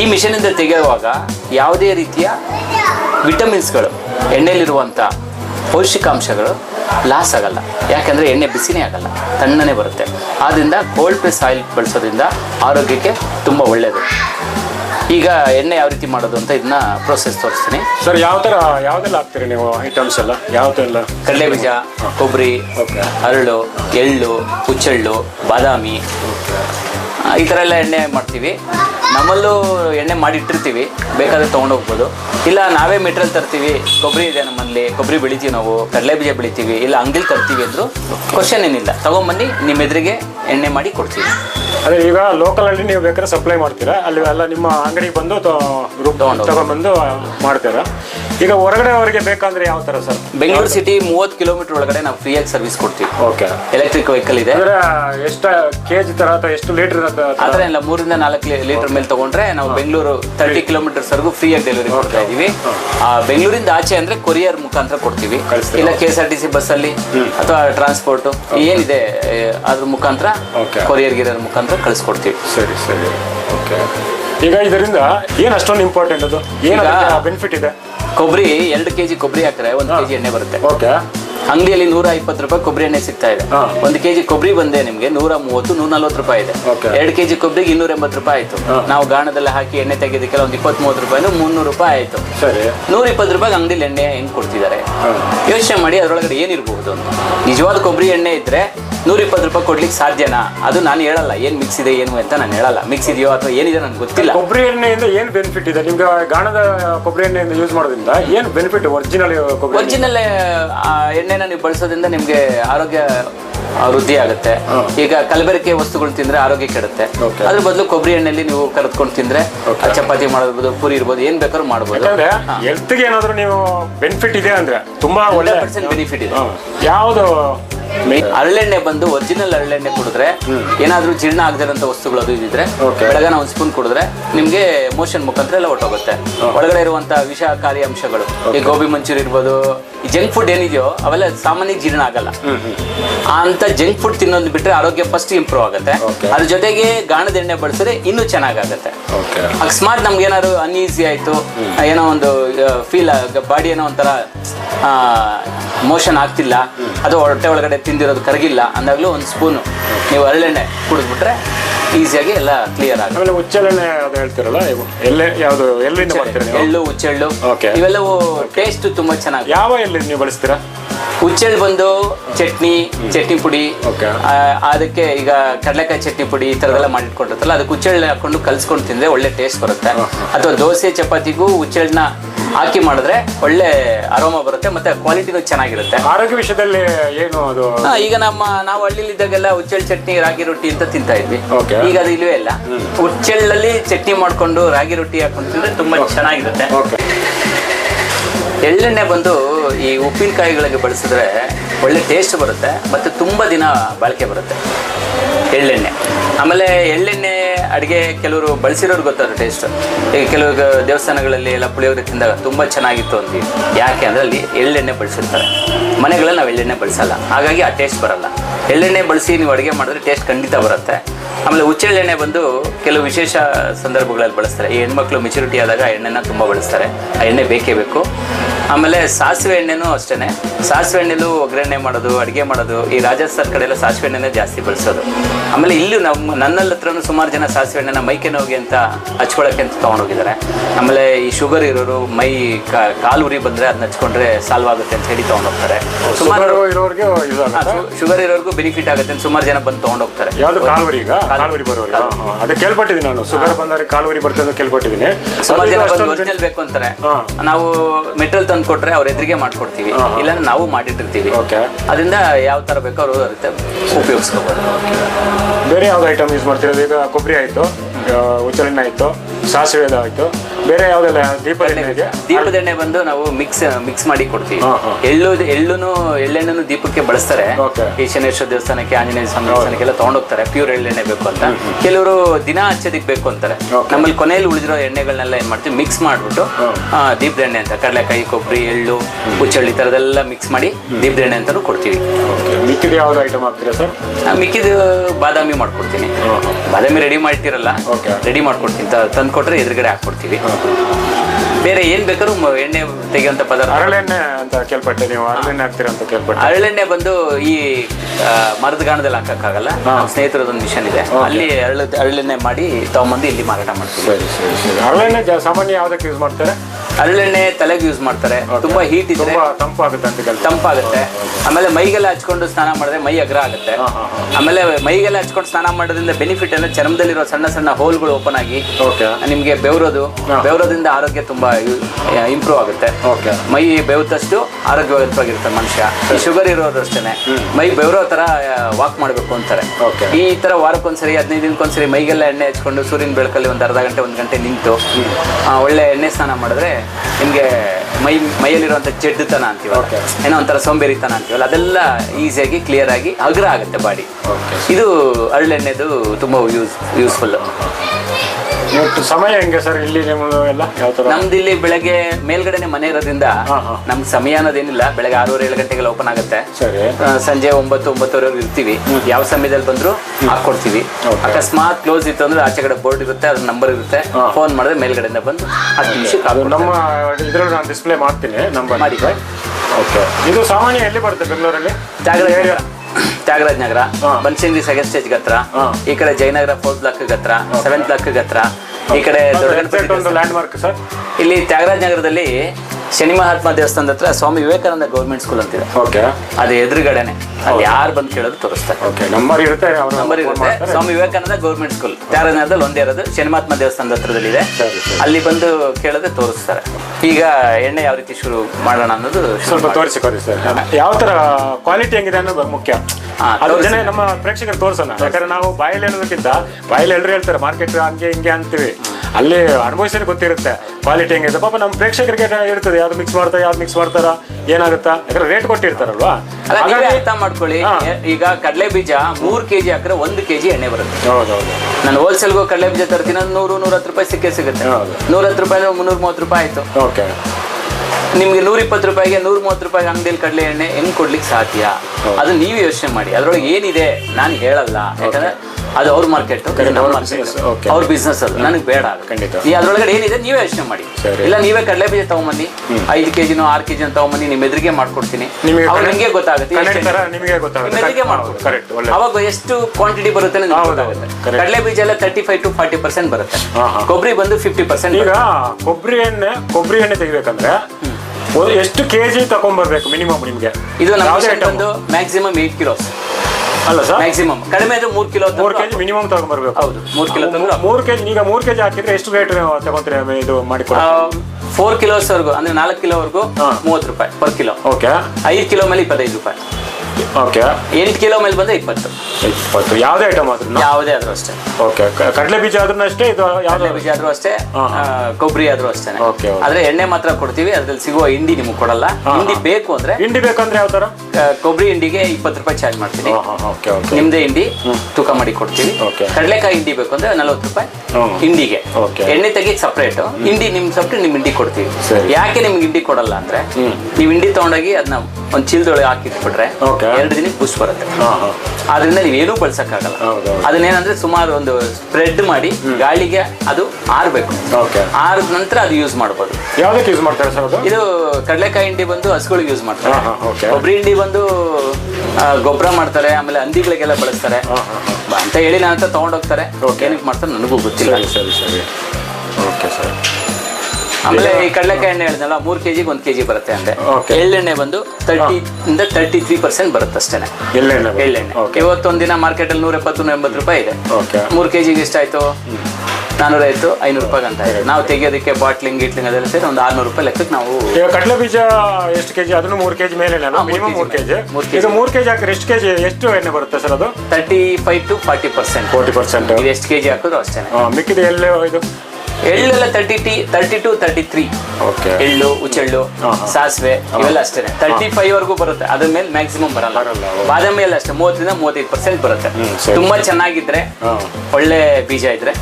ಈ ಮಿಷನಿಂದ ತೆಗೆಯುವಾಗ ಯಾವುದೇ ರೀತಿಯ ವಿಟಮಿನ್ಸ್ಗಳು ಎಣ್ಣೆಯಲ್ಲಿರುವಂಥ ಪೌಷ್ಟಿಕಾಂಶಗಳು ಲಾಸ್ ಆಗಲ್ಲ. ಯಾಕೆಂದರೆ ಎಣ್ಣೆ ಬಿಸಿನೇ ಆಗಲ್ಲ, ತಣ್ಣನೆ ಬರುತ್ತೆ. ಆದ್ದರಿಂದ ಕೋಲ್ಡ್ ಪ್ರೆಸ್ ಆಯಿಲ್ ಬಳಸೋದ್ರಿಂದ ಆರೋಗ್ಯಕ್ಕೆ ತುಂಬ ಒಳ್ಳೆಯದು ಈಗ ಎಣ್ಣೆ ಯಾವ ರೀತಿ ಮಾಡೋದು ಅಂತ ಇದನ್ನ ಪ್ರೋಸೆಸ್ ತೋರಿಸ್ತೀನಿ. ಸರ್ ಯಾವ ಥರ ಯಾವ್ದೆಲ್ಲ ಹಾಕ್ತೀರಿ ನೀವು ಐಟಮ್ಸ್ ಎಲ್ಲ? ಯಾವ್ದೆಲ್ಲ ಕಡಲೆ ಬೀಜ ಕೊಬ್ಬರಿ. ಅರಳು ಎಳ್ಳು ಹುಚ್ಚೆಳ್ಳು ಬಾದಾಮಿ. ಈ ಥರ ಎಲ್ಲ ಎಣ್ಣೆ ಮಾಡ್ತೀವಿ. ನಮ್ಮಲ್ಲೂ ಎಣ್ಣೆ ಮಾಡಿಟ್ಟಿರ್ತೀವಿ. ಬೇಕಾದ್ರೆ ತೊಗೊಂಡೋಗ್ಬೋದು ಇಲ್ಲ ನಾವೇ ಮೆಟ್ರಿಯಲ್ ತರ್ತೀವಿ. ಕೊಬ್ಬರಿ ಇದೆ ನಮ್ಮಲ್ಲಿ. ಕೊಬ್ಬರಿ ಬೆಳಿತೀವಿ ನಾವು. ಕಡಲೆ ಬೀಜ ಬೆಳಿತೀವಿ. ಇಲ್ಲ ಅಂಗಡಿಲಿ ತರ್ತೀವಿ ಅಂದರು ಕ್ವಶನ್ ಏನಿಲ್ಲ. ತೊಗೊಂಬನ್ನಿ ನಿಮ್ಮ ಎದುರಿಗೆ ಎಣ್ಣೆ ಮಾಡಿ ಕೊಡ್ತೀವಿ. ಅದೇ ಈಗ ಲೋಕಲ್ ಅಲ್ಲಿ ನೀವು ಬೇಕಾದ್ರೆ ಸಪ್ಲೈ ಮಾಡ್ತೀರಾ ಅಲ್ಲಿ ಎಲ್ಲ ನಿಮ್ಮ ಅಂಗಡಿಗೆ ಬಂದು ಗ್ರೂಪ್. ತಗೊಂಡ್ಬಂದು ಮಾಡ್ತೀರಾ ಈಗ ಹೊರಗಡೆ ಅವರಿಗೆ ಬೇಕಂದ್ರೆ ಯಾವ ತರ ಸರ್? ಬೆಂಗಳೂರು ಸಿಟಿ ಮೂವತ್ತು ಕಿಲೋಮೀಟರ್ ಒಳಗಡೆ ನಾವು ಫ್ರೀಯಾಗಿ ಸರ್ವಿಸ್ ಕೊಡ್ತೀವಿ. ಓಕೆ. ಎಲೆಕ್ಟ್ರಿಕ್ ವೆಹಿಕಲ್ ಇದೆ. ಅಂದ್ರೆ ಎಷ್ಟು ಕೆಜಿ ತರ ಅಥವಾ ಎಷ್ಟು ಲೀಟರ್ ಆ ಥರ ಇಲ್ಲ ಮೂರಿಂದ ನಾಲ್ಕು ಲೀಟರ್ ಮೇಲೆ ತಗೊಂಡ್ರೆ ನಾವು ಬೆಂಗಳೂರು ತರ್ಟಿ ಕಿಲೋಮೀಟರ್ ವರೆಗೂ ಫ್ರೀ ಆಗಿ ಡೆಲಿವರಿ ಕೊಡ್ತಾ ಇದೀವಿ. ಆ ಬೆಂಗಳೂರಿಂದ ಆಚೆ ಅಂದ್ರೆ ಕೊರಿಯರ್ ಮುಖಾಂತರ ಕೊಡ್ತೀವಿ? ಇಲ್ಲ K S R T C ಬಸ್ಸಲ್ಲಿ ಅಥವಾ ಟ್ರಾನ್ಸ್ಪೋರ್ಟ್ ಏನಿದೆ ಅದ್ರ ಮುಖಾಂತರ. ಕೊರಿಯರ್ ಗಿರಿಯರ್ ಮುಖಾಂತರ ಕಳಿಸ್ಕೊಡ್ತೀವಿ. ಸರಿ ಸರಿ. ಓಕೆ ಈಗ ಇದರಿಂದ ಏನು ಅಷ್ಟೊಂದು ಇಂಪಾರ್ಟೆಂಟ್ ಅದು? ಏನು ಬೆನಿಫಿಟ್ ಇದೆ? ಕೊಬ್ಬರಿ ಎರಡು ಕೆಜಿ ಕೊಬ್ಬರಿ ಹಾಕಿದ್ರೆ ಒಂದು ಕೆಜಿ ಎಣ್ಣೆ ಬರುತ್ತೆ. ಓಕೆ. ಅಂಗಡಿಯಲ್ಲಿ ನೂರ ಇಪ್ಪತ್ತು ರೂಪಾಯಿ ಕೊಬ್ಬರಿ ಎಣ್ಣೆ ಸಿಗ್ತಾ ಇದೆ. ಒಂದು ಕೆಜಿ ಕೊಬ್ಬರಿ ಬಂದೆ ನಿಮಗೆ ನೂರ ಮೂವತ್ತು ನೂರ ನಲ್ವತ್ತು ರೂಪಾಯಿ ಇದೆ. ಎರಡು ಕೆಜಿ ಕೊಬ್ಬರಿಗೆ ಇನ್ನೂರ ಎಂಬತ್ತು ರೂಪಾಯಿ ಆಯ್ತು. ನಾವು ಗಾಣದಲ್ಲಿ ಹಾಕಿ ಎಣ್ಣೆ ತೆಗೆದಕ್ಕೆಲ್ಲ ಒಂದು ಇಪ್ಪತ್ತ್ ಮೂವತ್ತು ರೂಪಾಯಿ ಮುನ್ನೂರು ರೂಪಾಯಿ ಆಯ್ತು. ಸರಿ. ನೂರ ಇಪ್ಪತ್ತು ರೂಪಾಯಿ ಅಂಗಡಿಲಿ ಎಣ್ಣೆ ಹೆಂಗ್ ಕೊಡ್ತಿದ್ದಾರೆ. ಯೋಚನೆ ಮಾಡಿ ಅದರೊಳಗಡೆ ಏನಿರಬಹುದು ನಿಜವಾದ ಕೊಬ್ಬರಿ ಎಣ್ಣೆ ಇದ್ರೆ ನೂರ ಇಪ್ಪತ್ತು ರೂಪಾಯಿ ಕೊಡ್ಲಿಕ್ಕೆ ಸಾಧ್ಯನಾ? ಅದು ನಾನು ಹೇಳಲ್ಲ. ಏನ್ ಮಿಕ್ಸ್ ಇದೆ ಏನು ಅಂತ ನಾನು ಹೇಳಲ್ಲ. ಮಿಕ್ಸ್ ಇದೆಯೋ ಅಥವಾ ಏನಿದೆ ನನಗೆ ಗೊತ್ತಿಲ್ಲ. ಕೊಬ್ಬರಿ ಎಣ್ಣೆಯಿಂದ ಏನು ಬೆನಿಫಿಟ್ ಇದೆ? ನಿಮ್ಗೆ ಗಾಣದ ಕೊಬ್ಬರಿ ಎಣ್ಣೆಯಿಂದ ಯೂಸ್ ಮಾಡೋದ್ರಿಂದ ಏನು ಬೆನಿಫಿಟ್ ಒರಿಜಿನಲ್ ಕೊಬ್ಬರಿ? ಒರಿಜಿನಲ್ ಎಣ್ಣೆನ ನೀವು ಬಳಸೋದ್ರಿಂದ ನಿಮ್ಗೆ ಆರೋಗ್ಯ ವೃದ್ಧಿ ಆಗುತ್ತೆ. ಈಗ ಕಲಬೆರಕೆ ವಸ್ತುಗಳು ತಿಂದ್ರೆ ಆರೋಗ್ಯ ಕೆಡುತ್ತೆ. ಅದ್ರ ಬದಲು ಕೊಬ್ಬರಿ ಎಣ್ಣೆಯಲ್ಲಿ ನೀವು ಕರೆದ್ಕೊಂಡು ತಿಂದ್ರೆ ಚಪಾತಿ ಮಾಡೋದು ಪೂರಿ ಇರ್ಬೋದು ಏನ್ ಬೇಕಾದ್ರೂ ಮಾಡಬಹುದು ಹೆಲ್ತ್ಗೆ ಏನಾದ್ರು ನೀವು ಬೆನಿಫಿಟ್ ಇದೆ ಅಂದ್ರೆ ತುಂಬಾ ಒಳ್ಳೆ ಬೆನಿಫಿಟ್ ಇದೆ. ಯಾವುದು ಹರಳೆಣ್ಣೆ ಬಂದು ಒರಿಜಿನಲ್ ಹರಳೆಣ್ಣೆ ಕುಡಿದ್ರೆ ಏನಾದ್ರೂ ಜೀರ್ಣ ಆಗದಿರೋ ವಸ್ತುಗಳು ಅದು ಇದ್ರೆ ಬೆಳಗ್ಗೆ ಬೆಳಗಾನ ಒಂದು ಸ್ಪೂನ್ ಕುಡಿದ್ರೆ ನಿಮ್ಗೆ ಮೋಷನ್ ಮುಖಾಂತರ ಎಲ್ಲ ಹೊಟ್ಟೋಗುತ್ತೆ ಒಳಗಡೆ ಇರುವಂತ ವಿಷಕಾರಿ ಅಂಶಗಳು ಈ ಗೋಬಿ ಮಂಚೂರಿ ಇರ್ಬೋದು ಈ ಜಂಕ್ ಫುಡ್ ಏನಿದೆಯೋ ಅವೆಲ್ಲ ಸಾಮಾನ್ಯ ಜೀರ್ಣ ಆಗಲ್ಲ. ಅಂತ ಜಂಕ್ ಫುಡ್ ತಿನ್ನೋದು ಬಿಟ್ರೆ ಆರೋಗ್ಯ ಫಸ್ಟ್ ಇಂಪ್ರೂವ್ ಆಗುತ್ತೆ. ಅದ್ರ ಜೊತೆಗೆ ಗಾಣದ ಎಣ್ಣೆ ಬಳಸಿದ್ರೆ ಇನ್ನೂ ಚೆನ್ನಾಗಾಗತ್ತೆ. ಅಕಸ್ಮಾತ್ ನಮ್ಗೆ ಏನಾದ್ರು ಅನ್ಈಸಿ ಆಯ್ತು ಏನೋ ಒಂದು ಫೀಲ್ ಬಾಡಿ ಏನೋ ಒಂಥರ ಮೋಷನ್ ಆಗ್ತಿಲ್ಲ ಅದು ಹೊಟ್ಟೆ ಒಳಗಡೆ ತಿಂದಿರೋದು ಕರಗಿಲ್ಲ ಅಂದಾಗಲೂ ಒಂದು ಸ್ಪೂನು ನೀವು ಹರಳೆಣ್ಣೆ ಕುಡಿದ್ಬಿಟ್ರೆ ಈಸಿಯಾಗಿ ಎಲ್ಲ ಕ್ಲಿಯರ್ ಆಗುತ್ತೆ. ಆಮೇಲೆ ಉಚ್ಚೆಳ್ಳೆಣ್ಣೆ ಅದು ಹೇಳ್ತಿರಲ್ಲ ಇವು? ಎಲ್ಲಿ ಯಾವುದು ಎಲ್ಲಿಂದ ಮಾಡ್ತೀರಾ ನೀವು? ಎಳ್ಳು ಉಚ್ಚೆಳ್ಳು Okay. ಇವೆಲ್ಲವೂ ಟೇಸ್ಟ್ ತುಂಬಾ ಚೆನ್ನಾಗಿ ಯಾವ ಎಲ್ಲಿ ನೀವು ಬಳಸ್ತೀರಾ? ಉಚ್ಚೆಳ್ ಬಂದು ಚಟ್ನಿ ಚಟ್ನಿ ಪುಡಿ Okay. ಆ, ಅದಕ್ಕೆ ಈಗ ಕಡಲೆಕಾಯಿ ಚಟ್ನಿ ಪುಡಿ ಈ ತರದೆಲ್ಲ ಮಾಡಿಟ್ಕೊಂಡಿರ್ತಲ್ಲ ಅದಕ್ಕೆ ಹುಚ್ಚೆಳ್ಳು ಹಾಕೊಂಡು ಕಲ್ಸ್ಕೊಂಡು ತಿಂದ್ರೆ ಒಳ್ಳೆ ಟೇಸ್ಟ್ ಬರುತ್ತೆ. ಅಥವಾ ದೋಸೆ ಚಪಾತಿಗೂ ಹುಚ್ಚೆಳ್ಳನ್ನ ಹಾಕಿ ಮಾಡಿದ್ರೆ ಒಳ್ಳೆ ಅರೋಮ ಬರುತ್ತೆ ಮತ್ತೆ ಕ್ವಾಲಿಟಿನೂ ಚೆನ್ನಾಗಿರುತ್ತೆ. ಆರೋಗ್ಯ ವಿಷಯದಲ್ಲಿ ಏನು ಅದು? ಹಾ, ಈಗ ನಮ್ಮ ನಾವು ಹಳ್ಳಿಲಿದ್ದಾಗೆಲ್ಲ ಉಚ್ಚೆಳ್ ಚಟ್ನಿ ರಾಗಿ ರೊಟ್ಟಿ ಅಂತ ತಿಂತಾ ಇದ್ವಿ. Okay. ಈಗ ಅದು ಇಲ್ವೇ ಇಲ್ಲ. ಹುಚ್ಚೆಳ್ಳಲ್ಲಿ ಚಟ್ನಿ ಮಾಡ್ಕೊಂಡು ರಾಗಿ ರೊಟ್ಟಿ ಹಾಕೊಂಡು ತಿಂದ್ರೆ ತುಂಬಾ ಚೆನ್ನಾಗಿರುತ್ತೆ. ಎಳ್ಳೆಣ್ಣೆ ಬಂದು ಈ ಉಪ್ಪಿನಕಾಯಿಗಳಿಗೆ ಬಳಸಿದ್ರೆ ಒಳ್ಳೆ ಟೇಸ್ಟ್ ಬರುತ್ತೆ ಮತ್ತು ತುಂಬ ದಿನ ಬಾಳಿಕೆ ಬರುತ್ತೆ. ಎಳ್ಳೆಣ್ಣೆ. ಆಮೇಲೆ ಎಳ್ಳೆಣ್ಣೆ ಅಡುಗೆ ಕೆಲವರು ಬಳಸಿರೋರು ಗೊತ್ತಾದ್ರು ಟೇಸ್ಟ್ ಈಗ ಕೆಲವು ದೇವಸ್ಥಾನಗಳಲ್ಲಿ ಎಲ್ಲ ಪುಳಿಯೋಗರೆ ತಿಂದಾಗ ತುಂಬ ಚೆನ್ನಾಗಿತ್ತು ಅಂತೀವಿ ಯಾಕೆ ಅಂದರೆ ಅಲ್ಲಿ ಎಳ್ಳೆಣ್ಣೆ ಬಳಸಿರ್ತಾರೆ. ಮನೆಗಳಲ್ಲಿ ನಾವು ಎಳ್ಳೆಣ್ಣೆ ಬಳಸಲ್ಲ. ಹಾಗಾಗಿ ಆ ಟೇಸ್ಟ್ ಬರಲ್ಲ. ಎಳ್ಳೆಣ್ಣೆ ಬಳಸಿ ನೀವು ಅಡುಗೆ ಮಾಡಿದ್ರೆ ಟೇಸ್ಟ್ ಖಂಡಿತ ಬರುತ್ತೆ. ಆಮೇಲೆ ಹುಚ್ಚೆಳ್ಳೆಣ್ಣೆ ಬಂದು ಕೆಲವು ವಿಶೇಷ ಸಂದರ್ಭಗಳಲ್ಲಿ ಬಳಸ್ತಾರೆ. ಈ ಹೆಣ್ಮಕ್ಳು ಮೆಚುರಿಟಿ ಆದಾಗ ಆ ಎಣ್ಣೆನ ತುಂಬ ಬಳಸ್ತಾರೆ. ಆ ಎಣ್ಣೆ ಬೇಕೇ ಬೇಕು. ಆಮೇಲೆ ಸಾಸಿವೆ ಎಣ್ಣೆನೂ ಅಷ್ಟೇ ಸಾಸಿವೆ ಎಣ್ಣೆಲೂ ಒಗ್ಗರಣೆ ಮಾಡೋದು ಅಡುಗೆ ಮಾಡೋದು ಈ ರಾಜಸ್ಥಾನ ಕಡೆ ಎಲ್ಲ ಸಾಸಿವೆ ಎಣ್ಣೆನೇ ಜಾಸ್ತಿ ಬಳಸೋದು. ಆಮೇಲೆ ಇಲ್ಲೂ ನಮ್ಮ ನನ್ನಲ್ಲಿ ಹತ್ರನೂ ಸುಮಾರು ಜನ ಸಾಸಿವೆ ಎಣ್ಣೆನ ಮೈಕೆ ನೋವಿಗೆ ಅಂತ ಹಚ್ಕೊಳ್ಳೋಕೆ ಅಂತ ತೊಗೊಂಡೋಗಿದ್ದಾರೆ. ಆಮೇಲೆ ಈ ಶುಗರ್ ಇರೋರು ಮೈ ಕಾಲು ಉರಿ ಬಂದರೆ ಅದನ್ನ ಹಚ್ಕೊಂಡ್ರೆ ಸಾಲ್ವ್ ಆಗುತ್ತೆ ಅಂತ ಹೇಳಿ ತೊಗೊಂಡೋಗ್ತಾರೆ. ಸುಮಾರು ಇರೋರಿಗೆ ಶುಗರ್ ಇರೋರ್ಗೂ ಬೆನಿಫಿಟ್ ಆಗುತ್ತೆ ಅಂತ ಸುಮಾರು ಜನ ಬಂದು ತೊಗೊಂಡೋಗ್ತಾರೆ. ಯಾವ್ದು ಕಾಲುವರಿ ಈಗ? ಕಾಲುವರಿ ಬರೋರಿಗೆ? ಅದೇ ಕೇಳ್ಪಟ್ಟಿದ್ದೀನಿ ನಾನು. ಶುಗರ್ ಬಂದವರಿಗೆ ಕಾಲುವರಿ ಬರ್ತದೆ ಕೇಳ್ಪಟ್ಟಿದ್ದೀನಿ. ಸುಮಾರು ಜನ ಬಂದು ಬೇಕು ಅಂತಾರೆ. ನಾವು ಮೆಟ್ರಲ್ ತಂದು ಕೊಟ್ರೆ ಅವ್ರ ಎದುರಿಗೆ ಮಾಡ್ಕೊಡ್ತೀವಿ. ಇಲ್ಲ ನಾವು ಮಾಡಿಟ್ಟಿರ್ತೀವಿ. ಅದರಿಂದ ಯಾವ ತರ ಬೇಕೋ ಅವರು ಉಪಯೋಗಿಸ್ಕೋಬಹುದು ಬೇರೆ ಯಾವ್ದು ಐಟಮ್ ಯೂಸ್ ಮಾಡ್ತಿರೋದು? ಈಗ ಕೊಬ್ಬರಿ ಆಯ್ತು ಉಚ್ಚಲೆಣ್ಣೆ ಆಯ್ತು. ಸಾಸಿವೆ ಆಯ್ತು. ಬೇರೆ ಯಾವ್ದೆಲ್ಲ ದೀಪ ಎಣ್ಣೆಗೆ? ದೀಪದ ಎಣ್ಣೆ ಬಂದು ನಾವು ಮಿಕ್ಸ್ ಮಿಕ್ಸ್ ಮಾಡಿ ಕೊಡ್ತೀವಿ. ಹಾ, ಹಾ. ಎಳ್ಳು ಎಳ್ಳುನು ಎಳ್ಳೆಣ್ಣೆನು ದೀಪಕ್ಕೆ ಬಳಸ್ತಾರೆ. Okay. ಈ ಶನೇಶ್ವರ ದೇವಸ್ಥಾನಕ್ಕೆ ಆಂಜನೇಯ ಸ್ವಾಮಿ ದೇವಸ್ಥಾನಕ್ಕೆಲ್ಲ ತಗೊಂಡೋಗ್ತಾರೆ. ಪ್ಯೂರ್ ಎಳ್ಳೆಣ್ಣೆ ಬೇಕು ಅಂತ. ಕೆಲವರು ದಿನ ಹಚ್ಚೋದಿಕ್ ಬೇಕು ಅಂತಾರೆ. Okay. ನಮ್ಮಲ್ಲಿ ಕೊನೆಯಲ್ಲಿ ಉಳಿದಿರೋ ಎಣ್ಣೆಗಳನ್ನೆಲ್ಲ ಏನ್ ಮಾಡ್ತೀವಿ? ಮಿಕ್ಸ್ ಮಾಡ್ಬಿಟ್ಟು ಆ, ದೀಪದ ಎಣ್ಣೆ ಅಂತ ಕಡಲೆಕಾಯಿ ಕೊಬ್ಬರಿ ಎಳ್ಳು ಹುಚ್ಚಳ್ಳಿ ತರದೆಲ್ಲ ಥರದೆಲ್ಲ ಮಿಕ್ಸ್ ಮಾಡಿ ದೀಪದ ಎಣ್ಣೆ ಅಂತಾನು ಕೊಡ್ತೀವಿ. ಮಿಕ್ಕಿದ ಯಾವ್ದು ಐಟಮ್ ಹಾಕ್ತೀರಾ ಸರ್ ನಾ ಮಿಕ್ಕಿದ ಬಾದಾಮಿ ಮಾಡ್ಕೊಡ್ತೀನಿ. ಬಾದಾಮಿ ರೆಡಿ ಮಾಡ್ತಿರಲ್ಲ? Okay. ರೆಡಿ ಮಾಡ್ಕೊಡ್ತೀನಿ. ತಂದು ಕೊಟ್ರೆ ಎದುರುಗಡೆ ಹಾಕ್ಕೊಡ್ತೀವಿ ಬೇರೆ ಏನ್ ಬೇಕಾದ್ರು ಮ- ಎಣ್ಣೆ ತೆಗೆಯುವಂತ ಪದಾರ್ಥ. ಹರಳೆಣ್ಣೆ ಅಂತ ಕೇಳ್ಪಟ್ಟೆ ನೀವು ಹರಳೆಣ್ಣೆ ಹಾಕ್ತೀರಾ ಅಂತ ಕೇಳ್ಪಟ್ಟೆ. ಅರಳೆಣ್ಣೆ ಬಂದು ಈ ಆ, ಮರದ ಗಾಣದಲ್ಲಿ ಹಾಕಕ್ಕಾಗಲ್ಲ. ನಮ್ಮ ಸ್ನೇಹಿತರದೊಂದು ಮಿಷನ್ ಇದೆ. ಅಲ್ಲಿ ಅರಳ ಅರಳೆಣ್ಣೆ ಮಾಡಿ ತಗೊಂಬಂದು ಇಲ್ಲಿ ಮಾರಾಟ ಮಾಡ್ತೀವಿ. ಸರಿ ಸರಿ ಸರಿ. ಹರಳೆಣ್ಣೆ ಜಾ- ಸಾಮಾನ್ಯ ಯಾವ್ದಕ್ಕೆ ಯೂಸ್ ಮಾಡ್ತಾರೆ? ಹರಳೆಣ್ಣೆ ತಲೆಗೆ ಯೂಸ್ ಮಾಡ್ತಾರೆ. ತುಂಬಾ ಹೀಟ್ ಇದೆ ತುಂಬಾ ತಂಪಾಗುತ್ತೆ ಅಂತ ಕೇಳ್ತಾರೆ. ತಂಪಾಗುತ್ತೆ. ಆಮೇಲೆ ಮೈಗೆಲ್ಲ ಹಚ್ಕೊಂಡು ಸ್ನಾನ ಮಾಡಿದ್ರೆ ಮೈ ಅಗ್ರ ಆಗುತ್ತೆ. ಆಮೇಲೆ ಮೈಗೆಲ್ಲ ಹಚ್ಕೊಂಡು ಸ್ನಾನ ಮಾಡೋದ್ರಿಂದ ಬೆನಿಫಿಟ್ ಅಂದ್ರೆ ಚರ್ಮದಲ್ಲಿರೋ ಸಣ್ಣ ಸಣ್ಣ ಹೋಲ್ಗಳು ಓಪನ್ ಆಗಿ ಓಕೆ. ನಿಮ್ಗೆ ಬೆವರೋದು. ಬೆವರೋದ್ರಿಂದ ಆರೋಗ್ಯ ತುಂಬಾ ಇಂಪ್ರೂವ್ ಆಗುತ್ತೆ. ಓಕೆ ಮೈ ಬೆವತಷ್ಟು ಆರೋಗ್ಯವಾಗಿರ್ತಾರೆ ಮನುಷ್ಯ. ಈ ಶುಗರ್ ಇರೋರು ಅಷ್ಟೇನೆ ಮೈ ಬೆವರೋ ತರ ವಾಕ್ ಮಾಡ್ಬೇಕು ಅಂತಾರೆ. Okay. ಈ ತರ ವಾರಕ್ಕೊಂದ್ಸರಿ ಹದಿನೈದು ದಿನಕ್ಕೊಂದ್ಸರಿ ಮೈಗೆಲ್ಲ ಎಣ್ಣೆ ಹಚ್ಕೊಂಡು ಸೂರ್ಯನ ಬೆಳಕಲ್ಲಿ ಒಂದು ಅರ್ಧ ಗಂಟೆ ಒಂದು ಗಂಟೆ ನಿಂತು ಒಳ್ಳೆ ಎಣ್ಣೆ ಸ್ನಾನ ಮಾಡಿದ್ರೆ ನಿಮ್ಗೆ ಮೈ ಮೈಯಲ್ಲಿರುವಂತ ಜಡ್ಡುತನ Okay. ಏನೋ ಒಂಥರ ಸೋಂಬೇರಿತನ ಅಂತೀವಲ್ಲ. ಅದೆಲ್ಲ ಈಸಿಯಾಗಿ ಕ್ಲಿಯರ್ ಆಗಿ ಅಗ್ರ ಆಗುತ್ತೆ ಬಾಡಿ. ಇದು ಅರಳೆಣ್ಣೆದು ತುಂಬಾ ಯೂಸ್ ಯೂಸ್ಫುಲ್ ನೀವು ಸಮಯ ಹೆಂಗೆ ಸರ್ ಇಲ್ಲಿ ನಿಮ್ಮದು ಎಲ್ಲ? ಯಾವ ತರ ನಮ್ದು ಇಲ್ಲಿ ಬೆಳಗ್ಗೆ ಮೇಲ್ಗಡೆನೆ ಮನೆ ಇರೋದ್ರಿಂದ ಹಾ, ಹಾ. ನಮ್ಗೆ ಸಮಯ ಅನ್ನೋದೇನಿಲ್ಲ. ಬೆಳಗ್ಗೆ ಆರೂವರೆ ಏಳು ಗಂಟೆಗೆಲ್ಲ ಓಪನ್ ಆಗುತ್ತೆ. ಸರಿ. ಆ, ಸಂಜೆ ಒಂಬತ್ತು ಒಂಬತ್ತುವರೆಗೆ ಇರ್ತೀವಿ. ಯಾವ ಸಮಯದಲ್ಲಿ ಬಂದ್ರು ಹಾಕೊಡ್ತೀವಿ Okay. ಅಕಸ್ಮಾತ್ ಕ್ಲೋಸ್ ಇತ್ತು ಅಂದ್ರೆ ಆಚೆ ಕಡೆ ಬೋರ್ಡ್ ಇರುತ್ತೆ ಅದ್ರ ನಂಬರ್ ಇರುತ್ತೆ. ಹಾ. ಫೋನ್ ಮಾಡಿದ್ರೆ ಮೇಲ್ಗಡೆಯಿಂದ ಬಂದು ಹತ್ತು ನಿಮಿಷಕ್ಕೆ ಅದು ಹಾಕ್ಕೊಡ್ತಾರೆ. ನಮ್ಮ ಇದ್ರಲ್ಲಿ ನಾನು ಡಿಸ್ಪ್ಲೇ ಮಾಡ್ತೀನಿ ನಂಬರ್ ಮಾಡಿ. ಓಕೆ. ಇದು ಸಾಮಾನ್ಯ ಎಲ್ಲಿ ಬರುತ್ತೆ ಬೆಂಗಳೂರಲ್ಲಿ? ಜಾಗ ತ್ಯಾಗರಾಜ ನಗರ ಬನ್ಸಿಂಗ್ರಿ ಸೆಕೆಂಡ್ ಸ್ಟೇಜ್ ಹತ್ರ ಈ ಕಡೆ ಜಯನಗರ ಫೋರ್ತ್ ಬ್ಲಾಕ್ ಹತ್ರ ಸೆವೆಂತ್ ಬ್ಲಾಕ್ ಹತ್ರ ಈ ಕಡೆ ದೊಡ್ಡ. Landmark sir? ಇಲ್ಲಿ ತ್ಯಾಗರಾಜ್ ನಗರದಲ್ಲಿ ಶನಿ ಮಹಾತ್ಮ ದೇವಸ್ಥಾನದ ಹತ್ರ ಸ್ವಾಮಿ ವಿವೇಕಾನಂದ ಗೌರ್ಮೆಂಟ್ ಸ್ಕೂಲ್ ಅಂತಿದೆ. ಓಕೆ. ಅದು ಎದುರುಗಡೆನೆ. ಅಲ್ಲಿ ಯಾರು ಬಂದು ಕೇಳೋದು ತೋರಿಸ್ತಾರೆ. ಓಕೆ ನಂಬರ್ ಇರುತ್ತೆ ಅವರು ನಂಬರ್ ಇರುತ್ತೆ. Swami Vivekananda government school. ತ್ಯಾಗರಾಜನಗರದಲ್ಲಿ ಒಂದೇ ಇರೋದು ಶನಿಮಹಾತ್ಮ ದೇವಸ್ಥಾನದ ಹತ್ರದಲ್ಲಿದೆ. ಅಲ್ಲಿ ಬಂದು ಕೇಳಿದ್ರೆ ತೋರಿಸ್ತಾರೆ. ಈಗ ಎಣ್ಣೆ ಯಾವ ರೀತಿ ಶುರು ಮಾಡೋಣ ಅನ್ನೋದು ಸ್ವಲ್ಪ. ತೋರಿಸಿ ಸರ್. ಯಾವ ತರ ಕ್ವಾಲಿಟಿ ಹೆಂಗಿದೆ ಅನ್ನೋದು ಮುಖ್ಯ. ಹಾ, ಅದು ಜನ ನಮ್ಮ ಪ್ರೇಕ್ಷಕರು ತೋರಿಸೋಣ. ಯಾಕಂದ್ರೆ ನಾವು ಬಾಯಲ್ಲಿ ಹೇಳೋದಕ್ಕಿಂತ ಬಾಯಲ್ಲಿ ಎಲ್ರು ಹೇಳ್ತಾರೆ ಮಾರ್ಕೆಟ್ ಹಂಗೆ ಹಿಂಗೆ ಅಂತೀವಿ. ಅಲ್ಲಿ ಅನುಭವಿಸೋದು ಗೊತ್ತಿರುತ್ತೆ. ಕ್ವಾಲಿಟಿ ಹೆಂಗಿದೆ. ಪಾಪ ನಮ್ಮ ಪ್ರೇಕ್ಷಕರಿಗೆ ಇರ್ತದೆ ಯಾವ್ದು ಮಿಕ್ಸ್ ಮಾಡ್ತಾರೆ ಯಾವ್ದು ಮಿಕ್ಸ್ ಮಾಡ್ತಾರ ಏನಾಗುತ್ತಾ? ಯಾಕಂದ್ರೆ ರೇಟ್ ಕೊಟ್ಟಿರ್ತಾರಲ್ವಾ? ಅಲ್ಲ ನೀವೇ ಹಾಗಾಗಿ ಅರ್ಥ ಮಾಡ್ಕೊಳ್ಳಿ. ಈಗ ಕಡಲೆ ಬೀಜ ಮೂರ್ ಕೆಜಿ ಹಾಕಿದ್ರೆ ಒಂದು ಕೆಜಿ ಎಣ್ಣೆ ಬರುತ್ತೆ. ಹೌದೌದು. ನಾನು ಹೋಲ್ಸೇಲ್ಗೂ ಕಡಲೆ ಬೀಜ ತರ್ತೀನಿ ಅಂದ್ರೆ ನೂರು ನೂರ ಹತ್ತು ರೂಪಾಯಿ ಸಿಕ್ಕೇ ಸಿಗುತ್ತೆ. ಹೌದು. ನೂರ ಹತ್ತು ರೂಪಾಯಿ ಅಂದ್ರೆ ಮುನ್ನೂರ ಮೂವತ್ತು ರೂಪಾಯಿ ಆಯ್ತು. ಓಕೆ. ನಿಮ್ಗೆ ನೂರ ಇಪ್ಪತ್ತು ರೂಪಾಯಿಗೆ ನೂರ ಮೂವತ್ತು ರೂಪಾಯಿ ಅಂಗಡಿಯಲ್ಲಿ ಕಡಲೆ ಎಣ್ಣೆ ಹೆಂಗ್ ಕೊಡ್ಲಿಕ್ಕೆ ಸಾಧ್ಯ? ಅದು ನೀವು ಯೋಚನೆ ಮಾಡಿ. ಅದ್ರೊಳಗೆ ಏನಿದೆ? ನಾನು ಹೇಳಲ್ಲ. ಯಾಕಂದ್ರೆ ಅದು ಅವ್ರ ಮಾರ್ಕೆಟ್ ಅವ್ರ ಅವ್ರ ಬಿಸ್ನೆಸ್ ಅದು. ನನಗೆ ಬೇಡ ಖಂಡಿತ. ಈ ಅದ್ರೊಳಗಡೆ ಏನಿದೆ ನೀವೇ ಯೋಚನೆ ಮಾಡಿ. ಇಲ್ಲ ನೀವೇ ಕಡಲೆ ಬೀಜ ತಗೊಂಬನ್ನಿ ಐದು ಕೆಜಿನೋ ಆರು ಕೆಜಿ ತಗೊಂಬನ್ನಿ ನಿಮ್ ಎದುರಿಗೆ ಮಾಡ್ಕೊಡ್ತೀನಿ. ನಿಮಗೆ ನಿಮಗೆ ಗೊತ್ತಾಗುತ್ತೆ ಮಾಡ್ಕೊಡ್ತೀನಿ. ಅವಾಗ ಎಷ್ಟು ಕ್ವಾಂಟಿಟಿ ಬರುತ್ತೆ ಗೊತ್ತಾಗುತ್ತೆ. ಕಡಲೆ ಬೀಜ ಎಲ್ಲ thirty five to forty percent ಬರುತ್ತೆ. ಕೊಬ್ಬರಿ ಬಂದು ಫಿಫ್ಟಿ ಪರ್ಸೆಂಟ್ ಈಗ ಕೊಬ್ಬರಿ ಎಣ್ಣೆ ಕೊಬ್ಬರಿ ಎಣ್ಣೆ ತೆಗಿಬೇಕಂದ್ರೆ ಒಂದು ಎಷ್ಟು ಕೆಜಿ ತಗೊಂಡ್ಬರ್ಬೇಕು ಮಿನಿಮಮ್ ನಿಮ್ಗೆ? ಇದು ನಮ್ಮ ಯಾವುದೇ ಬಂದು ಮ್ಯಾಕ್ಸಿಮಮ್ ಏಟ್ ಕಿಲೋಸ್ ಅಲ್ಲ ಸರ್ ಮ್ಯಾಕ್ಸಿಮಮ್ ಕಡಿಮೆ ಅಂದ್ರೆ ಮೂರ್ ಕಿಲೋ ಮೂರ್ ಕೆಜಿ ಮಿನಿಮಮ್ ತಗೊಂಡ್ಬರ್ಬೇಕು. ಹೌದು, ಮೂರ್ ಕಿಲೋ ತಂದ್ರೆ ಮೂರ್ ಕೆಜಿ ಈಗ ಮೂರ್ ಕೆಜಿ ಹಾಕಿದ್ರೆ ಎಷ್ಟು ರೇಟ್ ತಗೊಂತೀರಿ ಇದು ಮಾಡಿ ಫೋರ್ ಕಿಲೋಸ್ ವರ್ಗು ಅಂದ್ರೆ ನಾಲ್ಕು ಕಿಲೋವರೆಗೂ. ಮೂವತ್ತು ರೂಪಾಯಿ ಪರ್ ಕಿಲೋ ಓಕೆ ಐದು ಕಿಲೋ ಮೇಲೆ ಇಪ್ಪತ್ತೈದು ರೂಪಾಯಿ. ಓಕೆ ಎಂಟು ಕಿಲೋ ಮೇಲೆ ಬಂದ್ರೆ ಇಪ್ಪತ್ತು. ಇಪ್ಪತ್ತು. ಯಾವುದೇ ಐಟಮ್ ಆದ್ರೂ ಯಾವುದೇ ಆದ್ರೂ ಅಷ್ಟೇ. ಓಕೆ ಕಡಲೆ ಬೀಜ ಆದ್ರೂ ಅಷ್ಟೇ? ಇದು ಕಡಲೆ ಬೀಜ ಆದ್ರೂ ಅಷ್ಟೇ ಕೊಬ್ಬರಿ ಆದ್ರೂ ಅಷ್ಟೇ ಓಕೆ. ಆದ್ರೆ ಎಣ್ಣೆ ಮಾತ್ರ ಕೊಡ್ತೀವಿ ಅದ್ರಲ್ಲಿ ಸಿಗುವ ಹಿಂಡಿ ನಿಮ್ಗೆ ಕೊಡಲ್ಲ. ಹಿಂಡಿ ಬೇಕು ಅಂದ್ರೆ ಹಿಂಡಿ ಬೇಕಂದ್ರೆ ಯಾವ ತರ? ಕೊಬ್ಬರಿ ಹಿಂಡಿಗೆ ಇಪ್ಪತ್ತು ರೂಪಾಯಿ ಚಾರ್ಜ್ ಮಾಡ್ತೀನಿ. ನಿಮ್ದೇ ಹಿಂಡಿ ತೂಕ ಮಾಡಿ ಕೊಡ್ತೀವಿ. ಕಡಲೆಕಾಯಿ ಹಿಂಡಿ ಬೇಕು ಅಂದ್ರೆ ನಲ್ವತ್ತು ರೂಪಾಯಿ ಹಿಂಡಿಗೆ. ಓಕೆ ಎಣ್ಣೆ ತೆಗಿಯಕ್ ಸಪ್ರೇಟ್ ಹಿಂಡಿ ನಿಮ್ ಸಪ್ರೇಟ್ ನಿಮ್ ಹಿಂಡಿ ಕೊಡ್ತೀವಿ. ಯಾಕೆ ನಿಮ್ಗೆ ಹಿಂಡಿ ಕೊಡಲ್ಲ ಅಂದ್ರೆ. ನೀವು ಹಿಂಡಿ ತಗೊಂಡೋಗಿ ಅದನ್ನ ಒಂದ್ ಚೀಲದೊಳಗೆ ಹಾಕಿಟ್ಬಿಟ್ರೆ Okay. ಎರಡು ದಿನಕ್ಕೆ ಪುಷ್ ಬರುತ್ತೆ. ಆದ್ರಿಂದ ನೀವೇನೂ ಬಳಸಕ್ಕಾಗಲ್ಲ. ಹೌದು. ಅದನ್ನೇನಂದ್ರೆ ಸುಮಾರು ಒಂದು ಸ್ಪ್ರೆಡ್ ಮಾಡಿ ಗಾಳಿಗೆ ಅದು ಆರ್ಬೇಕು. ಓಕೆ ಆರಿದ ನಂತರ ಅದು ಯೂಸ್ ಮಾಡ್ಬೋದು. ಯಾವ್ದಕ್ಕೆ ಯೂಸ್ ಮಾಡ್ತಾರೆ ಸರ್ ಅದು? ಇದು ಕಡಲೆಕಾಯಿ ಹಿಂಡಿ ಬಂದು ಹಸುಗಳಿಗೆ ಯೂಸ್ ಮಾಡ್ತಾರೆ. ಹಾ, ಹಾ, okay. ಕೊಬ್ಬರಿ ಹಿಂಡಿ ಬಂದು ಗೊಬ್ಬರ ಮಾಡ್ತಾರೆ ಆಮೇಲೆ ಹಂದಿಗಳಿಗೆಲ್ಲ ಬಳಸ್ತಾರೆ. ಅಂತ ಹೇಳಿ ನಾನು ಅಂತ ತಗೊಂಡೋಗ್ತಾರೆ. Okay. ಏನಕ್ಕೆ ಮಾಡ್ತಾರೆ ನನಗೂ ಗೊತ್ತಿಲ್ಲ. ಸರಿ ಸರಿ ಸರಿ. ಓಕೆ ಸರ್ ಆಮೇಲೆ ಈ ಕಡಲೆಕಾಯಿ ಎಣ್ಣೆ ಹೇಳಿದ್ನಲ್ಲ ಮೂರ್ ಕೆಜಿಗೆ ಒಂದ್ ಕೆಜಿ ಬರುತ್ತೆ ಅಂದ್ರೆ. ಎಳ್ಳೆಣ್ಣೆ ಬಂದು ತರ್ಟಿ ಇಂದ ತರ್ಟಿ ತ್ರೀ ಪರ್ಸೆಂಟ್ ಬರುತ್ತೆ ಅಷ್ಟೇನೆ. ಎಳ್ಳೆಣ್ಣೆ ಎಳ್ಳೆಣ್ಣೆ. ಓಕೆ ಇವತ್ತೊಂದಿನ ಮಾರ್ಕೆಟ್ ಅಲ್ಲಿ ನೂರ ಎಪ್ಪತ್ತು ನೂರ ಎಂಬತ್ತು ರೂಪಾಯಿ ಇದೆ. ಮೂರ್ ಕೆಜಿಗೆ ಎಷ್ಟಾಯ್ತು? ನಾನೂರೈವತ್ತು ಐನೂರು ರೂಪಾಯಿ ಅಂತ ಇದೆ. ನಾವು ತೆಗಿಯೋದಕ್ಕೆ ಬಾಟ್ಲಿಂಗ್ ಗಿಟ್ಲಿಂಗ್ ಅದೆಲ್ಲ ಸೇರಿ ಒಂದು ಆರ್ನೂರು ರೂಪಾಯಿ ಲೆಕ್ಕಕ್ಕೆ ನಾವು ಕಡಲೆ ಬೀಜ ಎಷ್ಟು ಕೆಜಿ ಅದನ್ನು ಮೂರು ಕೆಜಿ ಮೇಲೆ ಮಿನಿಮಮ್ ಮೂರು. ಕೆಜಿ ಮೂರು ಕೆಜಿ ಹಾಕಿದ್ರೆ ಎಷ್ಟು ಕೆಜಿ ಎಷ್ಟು ಎಣ್ಣೆ ಬರುತ್ತೆ ಸರ್ ಅದು? Thirty five to forty percent forty percent ಇದು ಎಷ್ಟು ಕೆಜಿ ಹಾಕಿದ್ರು ಅಷ್ಟೇ ಮಿಕ್ಕಿದ ಎಲ್ಲ ಇದು ಎಳ್ಳೆಲ್ಲ thirty T thirty two thirty three okay ಎಳ್ಳು ಉಚ್ಚೆಳ್ಳು. ಸಾಸಿವೆ ಇವೆಲ್ಲ ಅಷ್ಟೇ ತರ್ಟಿ ಫೈವ್ ವರೆಗೂ ಬರುತ್ತೆ. ಅದ್ರ ಮೇಲೆ ಮ್ಯಾಕ್ಸಿಮಮ್ ಬರಲ್ಲ. ಬಾದಾಮಿ ಎಲ್ಲ ಅಷ್ಟೇ. ಮೂವತ್ತರಿಂದ ಮೂವತ್ತೈದು ಪರ್ಸೆಂಟ್ ಬರುತ್ತೆ. ತುಂಬಾ ಚೆನ್ನಾಗಿದ್ರೆ. ಒಳ್ಳೆ ಬೀಜ ಇದ್ರೆ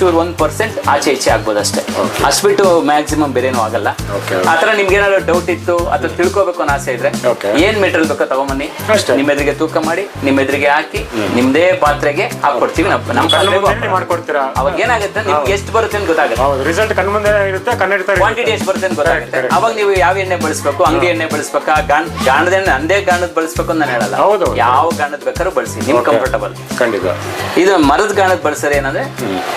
ಚೂರ್ ಒಂದ್ ಪರ್ಸೆಂಟ್ ಆಚೆ ಈಚೆ ಆಗ್ಬೋದು ಅಷ್ಟೇ. ಅಷ್ಟು ಅಷ್ಟ್ಬಿಟ್ಟು ಮ್ಯಾಕ್ಸಿಮಮ್ ಬೇರೆನೂ ಆಗಲ್ಲ. ಆತರ ನಿಮ್ಗೆ ಏನಾದ್ರು ಡೌಟ್ ಇತ್ತು ಅಥವಾ ತಿಳ್ಕೊಬೇಕು ಅನ್ನೋ ಆಸೆ ಇದ್ರೆ. ಏನ್ ಮೆಟೀರಿಯಲ್ ಬೇಕೋ ತಗೊಂಬನ್ನಿ. ನಿಮ್ಮ ಎದುರಿಗೆ ತೂಕ ಮಾಡಿ ನಿಮ್ಮ ಎದುರಿಗೆ ಹಾಕಿ ನಿಮ್ದೇ ಪಾತ್ರೆಗೆ ಹಾಕೊಡ್ತೀವಿ ನಮ್ಮ ಮಾಡ್ಕೊಡ್ತೀರಾ? ಅವಾಗ ಏನಾಗುತ್ತೆ? ನಿಮ್ಗೆ ಎಷ್ಟು ಬರುತ್ತೆ ಅಂತ ಗೊತ್ತಾಗುತ್ತೆ ಹೌದು ರಿಸಲ್ಟ್ ಕಣ್ಣು ಮುಂದೆ ಇರುತ್ತೆ ಕನ್ನಡಿತ ಕ್ವಾಂಟಿಟಿ ಎಷ್ಟು ಬರುತ್ತೆ ಅಂತ ಗೊತ್ತಾಗುತ್ತೆ Correct, correct. ಅವಾಗ ನೀವು ಯಾವ ಎಣ್ಣೆ ಬಳಸಬೇಕು ಅಂಗಡಿ ಎಣ್ಣೆ ಬಳಸಬೇಕು ಗಾಣ್ ಗಾಣದ ಎಣ್ಣೆ ಅಂದೇ ಗಾಣದ ಬಳಸಬೇಕು ಅಂತ ನಾನು ಹೇಳಲ್ಲ ಹೌದು. ಯಾವ ಗಾಣದ ಬೇಕಾದ್ರೂ ಬಳಸಿ ನಿಮ್ Okay. ಕಂಫರ್ಟಬಲ್ ಖಂಡಿತ ಇದು ಮರದ ಗಾಣದ ಬಳಸಿದ್ರೆ ಏನಂದ್ರೆ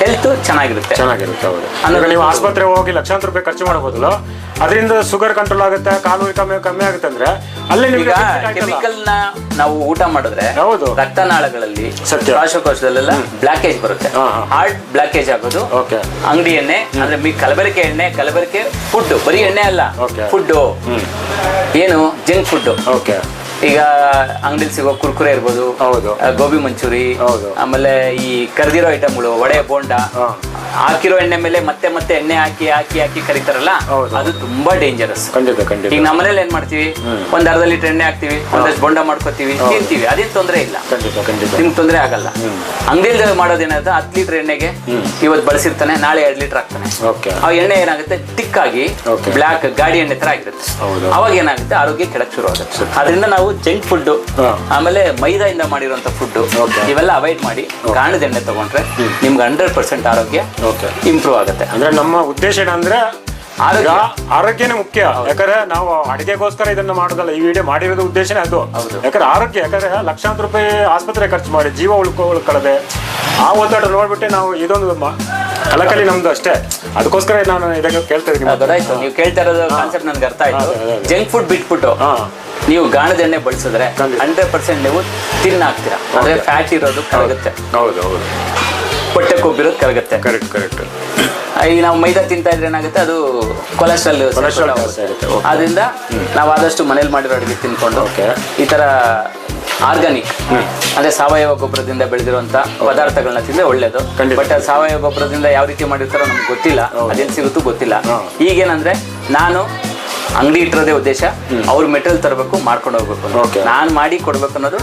ಹೆಲ್ತ್ ಚೆನ್ನಾಗಿರುತ್ತೆ ಚೆನ್ನಾಗಿರುತ್ತೆ ಹೌದು ನೀವು ಆಸ್ಪತ್ರೆ ಆಸ್ಪತ್ರೆಗೆ ಹೋಗಿ ಲಕ್ಷಾಂತರ ರೂಪಾಯಿ ಖರ್ಚು ಮಾಡಬಹುದು ಅದರಿಂದ ಶುಗರ್ ಕಂಟ್ರೋಲ್ ಆಗುತ್ತೆ ಕಾಲು ಕಮ್ಮಿ ಕಮ್ಮಿ ಆಗುತ್ತೆ ಅಂದ್ರೆ ಅಲ್ಲೇ ನಿಮ್ಗೆ ಈಗ benefit ಆಯ್ತಲ್ಲ? ಕೆಮಿಕಲ್ನ ನಾವು ಊಟ ಮಾಡಿದ್ರೆ ಹೌದು. ರಕ್ತನಾಳಗಳಲ್ಲಿ ಸತ್ಯ. ಶ್ವಾಸಕೋಶದಲ್ಲೆಲ್ಲ ಬ್ಲಾಕೇಜ್ ಬರುತ್ತೆ ಹಾ, ಹಾ. ಹಾರ್ಟ್ ಬ್ಲಾಕೇಜ್ ಆಗೋದು ಅಂಗಡಿ ಎಣ್ಣೆ ಅಂದ್ರೆ ಮಿ ಕಲಬೆರಕೆ ಎಣ್ಣೆ ಕಲಬೆರಕೆ ಫುಡ್ ಬರೀ ಎಣ್ಣೆ ಅಲ್ಲ. ಫುಡ್ ಏನು ಜಂಕ್ ಫುಡ್ ಓಕೆ ಈಗ ಅಂಗಡಿಲಿ ಸಿಗೋ ಕುರ್ಕುರೆ ಇರ್ಬೋದು ಹೌದು. ಗೋಬಿ ಮಂಚೂರಿ ಹೌದು. ಆಮೇಲೆ ಈ ಕರ್ದಿರೋ ಐಟಮ್ಗಳು ವಡೆ ಬೋಂಡ. ಹಾಕಿರೋ ಎಣ್ಣೆ ಮೇಲೆ ಮತ್ತೆ ಮತ್ತೆ ಎಣ್ಣೆ ಹಾಕಿ ಹಾಕಿ ಹಾಕಿ ಕರಿತಾರಲ್ಲ ಅದು ತುಂಬಾ ಡೇಂಜರಸ್ ಖಂಡಿತ ಖಂಡಿತ. ಈಗ ನಮ್ಮನೇಲಿ ಏನ್ ಮಾಡ್ತೀವಿ? ಒಂದ್ ಅರ್ಧ ಲೀಟರ್ ಎಣ್ಣೆ ಹಾಕ್ತಿವಿ ಒಂದಷ್ಟು ಬೋಂಡ ಮಾಡ್ಕೋತೀವಿ ತಿಂತೀವಿ ಅದೇನ್ ತೊಂದ್ರೆ ಇಲ್ಲ. ನಿಮ್ಗೆ ತೊಂದರೆ ಆಗಲ್ಲ. ಅಂಗಡಿಲಿ ಮಾಡೋದೇನಾದ್ರೆ ಹತ್ತು ಲೀಟರ್ ಎಣ್ಣೆಗೆ ಇವತ್ತು ಬಳಸಿರ್ತಾನೆ ನಾಳೆ ಎರಡ್ ಲೀಟರ್ ಹಾಕ್ತಾನೆ. ಆ ಎಣ್ಣೆ ಏನಾಗುತ್ತೆ? ಟಿಕ್ ಆಗಿ ಬ್ಲಾಕ್ ಗಾಡಿ ಎಣ್ಣೆ ತರ ಆಗಿರುತ್ತೆ. ಅವಾಗ ಏನಾಗುತ್ತೆ? ಆರೋಗ್ಯ ಕೆಳಕ್ ಶುರು ಆಗುತ್ತೆ. ಅದರಿಂದ ನಾವು ಜಂಕ್ ಫುಡ್. ಆಮೇಲೆ ಮೈದಾಯಿಂದ ಮಾಡಿರುವಂತ ಫುಡ್. ಇವೆಲ್ಲ ಅವಾಯ್ಡ್ ಮಾಡಿ ಗಾಣದ ಎಣ್ಣೆ ತಗೊಂಡ್ರೆ ನಿಮ್ಗೆ ಹಂಡ್ರೆಡ್ ಪರ್ಸೆಂಟ್ ಆರೋಗ್ಯ ಇಂಪ್ರೂವ್ ಆಗುತ್ತೆ ಅಂದ್ರೆ ನಮ್ಮ ಉದ್ದೇಶ ಏನಂದ್ರೆ. ಈಗ ಆರೋಗ್ಯನೇ ಮುಖ್ಯ. ಯಾಕಂದ್ರೆ ನಾವು ಅಡಿಗೆಗೋಸ್ಕರ ಇದನ್ನ ಮಾಡೋದಲ್ಲ ಈ ವಿಡಿಯೋ ಮಾಡಿರೋದು ಉದ್ದೇಶನೇ ಅದು. ಯಾಕಂದ್ರೆ ಆರೋಗ್ಯ ಯಾಕಂದ್ರೆ ಲಕ್ಷಾಂತರ ರೂಪಾಯಿ ಆಸ್ಪತ್ರೆ ಖರ್ಚು ಮಾಡಿ ಜೀವ ಉಳ್ಕೊ ಉಳ್ಕೊಳ್ಳದೆ. ಆ ಒತ್ತಡ ನೋಡ್ಬಿಟ್ಟು ನಾವು ಇದೊಂದು ಕಲಕಲಿ ನಮ್ದು ಅಷ್ಟೇ. ಅದಕ್ಕೋಸ್ಕರ ನಾನು ಇದಕ್ಕೆ ಕೇಳ್ತಾ ಇದ್ದೀನಿ ನೀವು ಕೇಳ್ತಾ ಇರೋದು ಕಾನ್ಸೆಪ್ಟ್ ನನ್ಗೆ ಅರ್ಥ ಆಯ್ತು. ಜಂಕ್ ಫುಡ್ ಬಿಟ್ಬಿಟ್ಟು ನೀವು ಗಾಣದ ಎಣ್ಣೆ ಬಳಸಿದ್ರೆ. ಹಂಡ್ರೆಡ್ ಪರ್ಸೆಂಟ್ ನೀವು ತಿನ್ನಾಗ್ತೀರಾ ಅಂದ್ರೆ Okay. ಫ್ಯಾಟ್ ಇರೋದು ಕರಗುತ್ತೆ. ಹೌದು ಹೌದು ಹೊಟ್ಟೆ ಕೊಬ್ಬಿರೋದು ಕರಗುತ್ತೆ. ಕರೆಕ್ಟ್ ಕರೆಕ್ಟ್ ಈಗ ನಾವು ಮೈದಾ ತಿಂತಾ ಇದ್ರೆ ಏನಾಗುತ್ತೆ ಅದು ಕೊಲೆಸ್ಟ್ರಾಲ್ ಕೊಲೆಸ್ಟ್ರಾಲ್ ಜಾಸ್ತಿ ಆಗುತ್ತೆ, okay. ಆದ್ರಿಂದ ನಾವು ಆದಷ್ಟು ಮನೇಲಿ ಮಾಡಿರೋ ಅಡುಗೆ ತಿನ್ಕೊಂಡು Okay. ಈ ತರ ಆರ್ಗಾನಿಕ್ ಅಂದ್ರೆ ಸಾವಯವ ಗೊಬ್ಬರದಿಂದ ಬೆಳೆದಿರುವಂತ ಪದಾರ್ಥಗಳನ್ನ ತಿಂದ್ರೆ ಒಳ್ಳೇದು ಖಂಡಿತ. ಬಟ್ ಸಾವಯವ ಗೊಬ್ಬರದಿಂದ ಯಾವ ರೀತಿ ಮಾಡಿರ್ತಾರೋ ನಮ್ಗೆ ಗೊತ್ತಿಲ್ಲ ಹೌದು. ಅದೇನ್ ಸಿಗುತ್ತೋ ಗೊತ್ತಿಲ್ಲ ಹಾ. ಈಗೇನಂದ್ರೆ ನಾನು ಅಂಗಡಿ ಇಟ್ಟಿರೋದೇ ಉದ್ದೇಶ. ಅವ್ರು ಮೆಟೀರಿಯಲ್ ತರಬೇಕು ಮಾಡ್ಕೊಂಡು ಹೋಗ್ಬೇಕು. ನಾನು ಮಾಡಿ ಕೊಡ್ಬೇಕು ಅನ್ನೋದು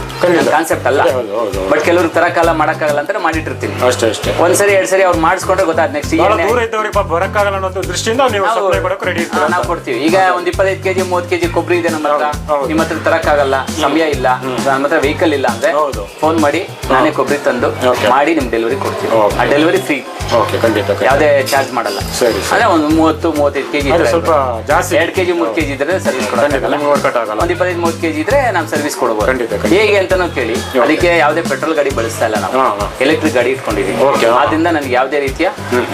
ಕಾನ್ಸೆಪ್ಟ್ ಅಲ್ಲ. ಹೌದು, ಹೌದು, ಹೌದು. ಬಟ್ ಕೆಲವ್ರು ತರಕಾಲ ಮಾಡಕ್ಕಾಗಲ್ಲ ಅಂತ ಮಾಡಿಟ್ಟಿರ್ತೀನಿ. ಅಷ್ಟೇ ಅಷ್ಟೇ. ಒಂದ್ಸರಿ ಎರಡ್ ಸರಿ ಅವ್ರು ಮಾಡಿಸ್ಕೊಂಡ್ರೆ ಗೊತ್ತಾದ್ ನೆಕ್ಸ್ಟ್ ದೂರ ಇದ್ದವ್ರಿಗೆ ಪಾಪ ಬರಕ್ಕಾಗಲ್ಲ ಅನ್ನೋ ದೃಷ್ಟಿಯಿಂದ ನೀವು ಸಪ್ಲೈ ಕೊಡೋಕೆ ರೆಡಿ ಇರ್ತೀರಾ ನಾವು ಕೊಡ್ತೀವಿ. ಈಗ ಒಂದ್ ಇಪ್ಪತ್ತೈದು ಕೆಜಿ ಮೂವತ್ ಕೆಜಿ ಕೊಬ್ಬರಿ ಇದೆ ನಮ್ಮ ಹತ್ರ. ನಿಮ್ಮ ಹತ್ರ ತರಕ್ಕಾಗಲ್ಲ ಸಮಯ ಇಲ್ಲ. ನಮ್ಮ ಹತ್ರ ವೆಹಿಕಲ್ ಇಲ್ಲ ಅಂದ್ರೆ ಹೌದು. ಫೋನ್ ಮಾಡಿ ನಾನೇ ಕೊಬ್ಬರಿ ತಂದು ಮಾಡಿ ನಿಮ್ ಡೆಲಿವರಿ ಕೊಡ್ತೀವಿ ಆ ಡೆಲಿವರಿ ಫ್ರೀ ಓಕೆ ಖಂಡಿತ. ಯಾವುದೇ ಚಾರ್ಜ್ ಮಾಡಲ್ಲ. ಸರಿ. ಅಂದ್ರೆ ಒಂದು ಮೂವತ್ತು ಮೂವತ್ತೈದು ಕೆಜಿ ಇದ್ರೆ ಸ್ವಲ್ಪ ಜಾಸ್ತಿ ಎರಡು ಕೆಜಿ ಮೂರು ಕೆಜಿ ಇದ್ರೆ ಸರ್ವಿಸ್ ಖಂಡಿತ ಒಂದು ನಿಮ್ಗೆ ವರ್ಕೌಟ್ ಆಗಲ್ಲ. ಒಂದ್ ಇಪ್ಪತ್ತೈದು ಮೂವತ್ತು ಕೆಜಿ ಇದ್ರೆ ನಾವು ಸರ್ವಿಸ್ ಕೊಡ್ಬೋದು. ಖಂಡಿತ. ಹೇಗೆ ಅಂತಾನೂ ಕೇಳಿ. ಅದಕ್ಕೆ ಯಾವುದೇ ಪೆಟ್ರೋಲ್ ಗಾಡಿ ಬಳಸ್ತಾ ಇಲ್ಲ ನಾವು. ಎಲೆಕ್ಟ್ರಿಕ್ ಗಾಡಿ ಇಟ್ಕೊಂಡಿದ್ದೀವಿ. ಆದ್ರಿಂದ ನನಗೆ ಯಾವುದೇ ರೀತಿಯ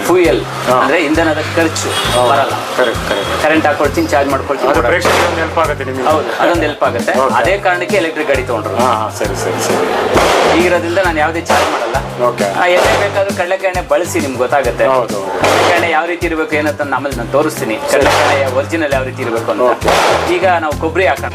ಫ್ಯೂಯಲ್ ಅಂದ್ರೆ ಇಂಧನದ ಖರ್ಚು ಬರಲ್ಲ. ಕರೆಂಟ್ ಹಾಕೊಳ್ತೀನಿ ಚಾರ್ಜ್ ಮಾಡ್ಕೊಳ್ತೀನಿ ಅದು ಹೆಲ್ಪ್ ಆಗುತ್ತೆ ನಿಮಗೆ. ಹೌದು ಅದೊಂದು ಹೆಲ್ಪ್ ಆಗುತ್ತೆ. ಅದೇ ಕಾರಣಕ್ಕೆ ಎಲೆಕ್ಟ್ರಿಕ್ ಗಾಡಿ ತಗೊಂಡ್ರು. ಸರಿ ಸರಿ ಸರಿ. ಈಗಿರೋದ್ರಿಂದ ನಾನು ಯಾವುದೇ ಚಾರ್ಜ್ ಮಾಡಲ್ಲ. ಎಲ್ಲೇ ಬೇಕಾದ್ರೂ ಕಡಲೆಕಾಯಿ ಬಳಸಿ ನಿಮ್ಗೆ ಗೊತ್ತಾಗುತ್ತೆ. ಎಣ್ಣೆ ಯಾವ ರೀತಿ ಇರಬೇಕು ಏನಂತ ಆಮೇಲೆ ನಾನು ತೋರಿಸ್ತೀನಿ. ಕಡಲೆಕಾಯಿ ಒರಿಜಿನಲ್ ಯಾವ ರೀತಿ ಇರಬೇಕು ಅಂತ. ಈಗ ನಾವು ಕೊಬ್ಬರಿ ಹಾಕೋಣ.